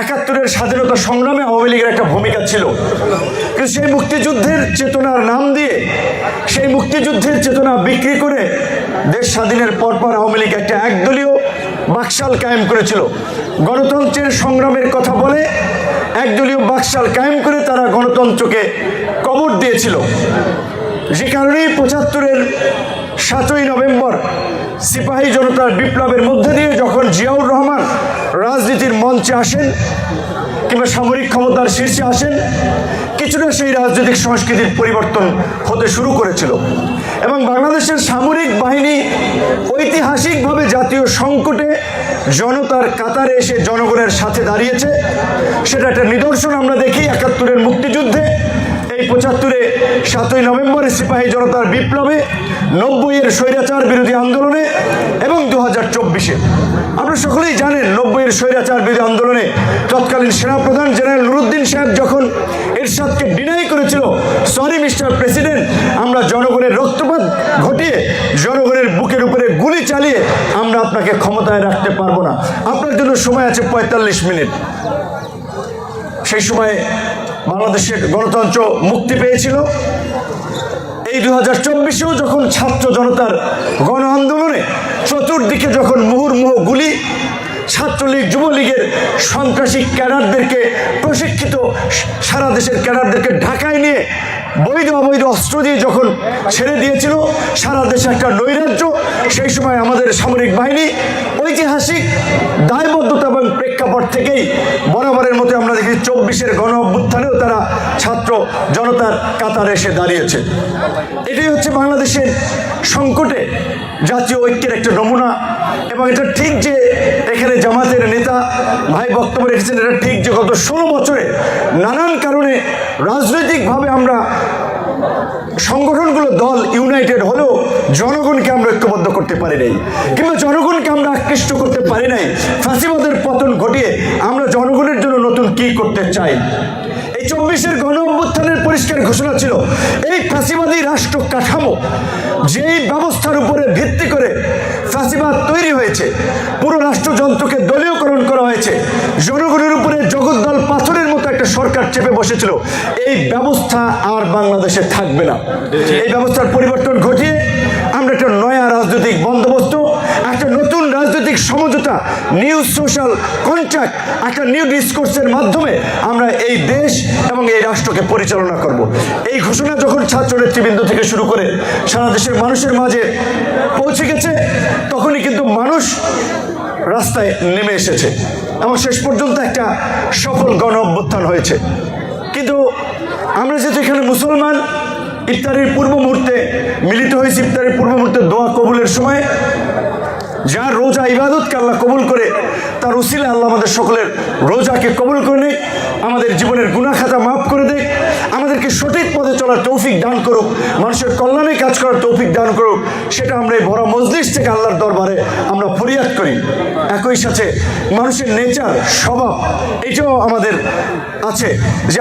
একাত্তরের স্বাধীনতা সংগ্রামে আওয়ামী লীগের একটা ভূমিকা ছিল। কিন্তু সেই মুক্তিযুদ্ধের চেতনার নাম দিয়ে, সেই মুক্তিযুদ্ধের চেতনা বিক্রি করে দেশ স্বাধীনের পরপর আওয়ামী লীগ একটা একদলীয় বাকশাল কায়েম করেছিল। গণতন্ত্রের সংগ্রামের কথা বলে একদলীয় বাকশাল কায়েম করে তারা গণতন্ত্রকে কবর দিয়েছিল। যে কারণেই পঁচাত্তরের সাতই নভেম্বর সিপাহী জনতার বিপ্লবের মধ্যে দিয়ে যখন রাজনীতির মঞ্চে আসেন কিংবা সামরিক ক্ষমতার শীর্ষে আসেন কিছুটা সেই রাজনৈতিক সংস্কৃতির পরিবর্তন হতে শুরু করেছিল এবং বাংলাদেশের সামরিক বাহিনী ঐতিহাসিকভাবে জাতীয় সংকটে জনতার কাতারে এসে জনগণের সাথে দাঁড়িয়েছে। সেটা একটা নিদর্শন আমরা দেখি একাত্তরের মুক্তিযুদ্ধে। পঁচাত্তরে সাতই নভেম্বরে সিপাহী জনতার বিপ্লবে নব্বইয়ের স্বৈরাচার বিরোধী আন্দোলনে এবং দু হাজার চব্বিশে। আপনারা সকলেই জানেন নব্বইয়ের স্বৈরাচার বিরোধী আন্দোলনে তৎকালীন সেনাপ্রধান জেনারেল নুরুদ্দিন সাহেব যখন এরশাদকে ডিনাই করেছিল সরি মিস্টার প্রেসিডেন্ট আমরা জনগণের রক্তপাত ঘটিয়ে জনগণের বুকের উপরে গুলি চালিয়ে আমরা আপনাকে ক্ষমতায় রাখতে পারব না। আপনার জন্য সময় আছে পঁয়তাল্লিশ মিনিট। সেই সময় বাংলাদেশের গণতন্ত্র মুক্তি পেয়েছিল। এই দু হাজার চব্বিশেও যখন ছাত্র জনতার গণ আন্দোলনে চতুর্দিকে যখন মুহুর্মুহ গুলি, ছাত্রলীগ, যুবলীগের সন্ত্রাসী ক্যাডারদেরকে প্রশিক্ষিত সারা দেশের ক্যাডারদেরকে ঢাকায় নিয়ে বৈধ অবৈধ অস্ত্র দিয়ে যখন ছেড়ে দিয়েছিল, সারা দেশে একটা নৈরাজ্য, সেই সময় আমাদের সামরিক বাহিনী ঐতিহাসিক দায়বদ্ধতা এবং প্রেক্ষাপট থেকেই দেখি চব্বিশের গণ অভ্যুত্থানেও তারা ছাত্র জনতার কাতারে এসে দাঁড়িয়েছে। এটাই হচ্ছে বাংলাদেশের সংকটে জাতীয় ঐক্যের একটা নমুনা এবং এটা ঠিক যে এখানে জামাতের নেতা ভাই বক্তব্য রেখেছেন, এটা ঠিক যে গত ষোলো বছরে নানান কারণে রাজনৈতিকভাবে আমরা সংগঠনগুলো দল ইউনাইটেড হলেও জনগণকে আমরা ঐক্যবদ্ধ করতে পারি নাই, কিংবা জনগণকে আমরা আকৃষ্ট করতে পারি নাই। ফাঁসিবাদের পতন ঘটিয়ে আমরা কি করতে চাই? এই চব্বিশের গণ অভ্যুত্থানের পরিষ্কার ঘোষণা ছিল, এই ফাঁসিবাদী রাষ্ট্র কাঠামো যেই ব্যবস্থার উপরে ভিত্তি করে ফাঁসিবাদ তৈরি হয়েছে, পুরো রাষ্ট্রযন্ত্রকে দলীয়করণ করা হয়েছে, জনগণের উপরে জগদ্দল পাথরের মতো একটা সরকার চেপে বসেছিল, এই ব্যবস্থা আর বাংলাদেশে থাকবে না। এই ব্যবস্থার পরিবর্তন ঘটিয়ে আমরা একটা নয়া রাজনৈতিক বন্দোবস্ত সমঝোতা নিউ সোশ্যাল কন্ট্রাক্ট একটা নিউ ডিসকোর্সের মাধ্যমে আমরা এই দেশ এবং এই রাষ্ট্রকে পরিচালনা করব। এই ঘোষণা যখন ছাত্র নেতৃবৃন্দ থেকে শুরু করে সারা দেশের মানুষের মাঝে পৌঁছে গেছে, তখনই কিন্তু মানুষ রাস্তায় নেমে এসেছে এবং শেষ পর্যন্ত একটা সফল গণ অভ্যুত্থান হয়েছে। কিন্তু আমরা যেহেতু এখানে মুসলমান, ইফতারির পূর্ব মুহূর্তে মিলিত হয়েছি, ইফতারির পূর্ব মুহূর্তে দোয়া কবুলের সময় যার রোজা ইবাদতকে আল্লাহ কবুল করে, তার উসিলে আল্লাহ আমাদের সকলের রোজাকে কবুল করে নিক, আমাদের জীবনের গুণা খাতা মাফ করে দেয় আমাদেরকে সঠিক পথে চলার তৌফিক দান করুক, মানুষের কল্যাণে কাজ করার তৌফিক দান করুক, সেটা আমরা এই বড় মজলিস থেকে আল্লাহর দরবারে আমরা ফরিয়াদ করি। একই সাথে মানুষের নেচার, স্বভাব, এটাও আমাদের আছে যে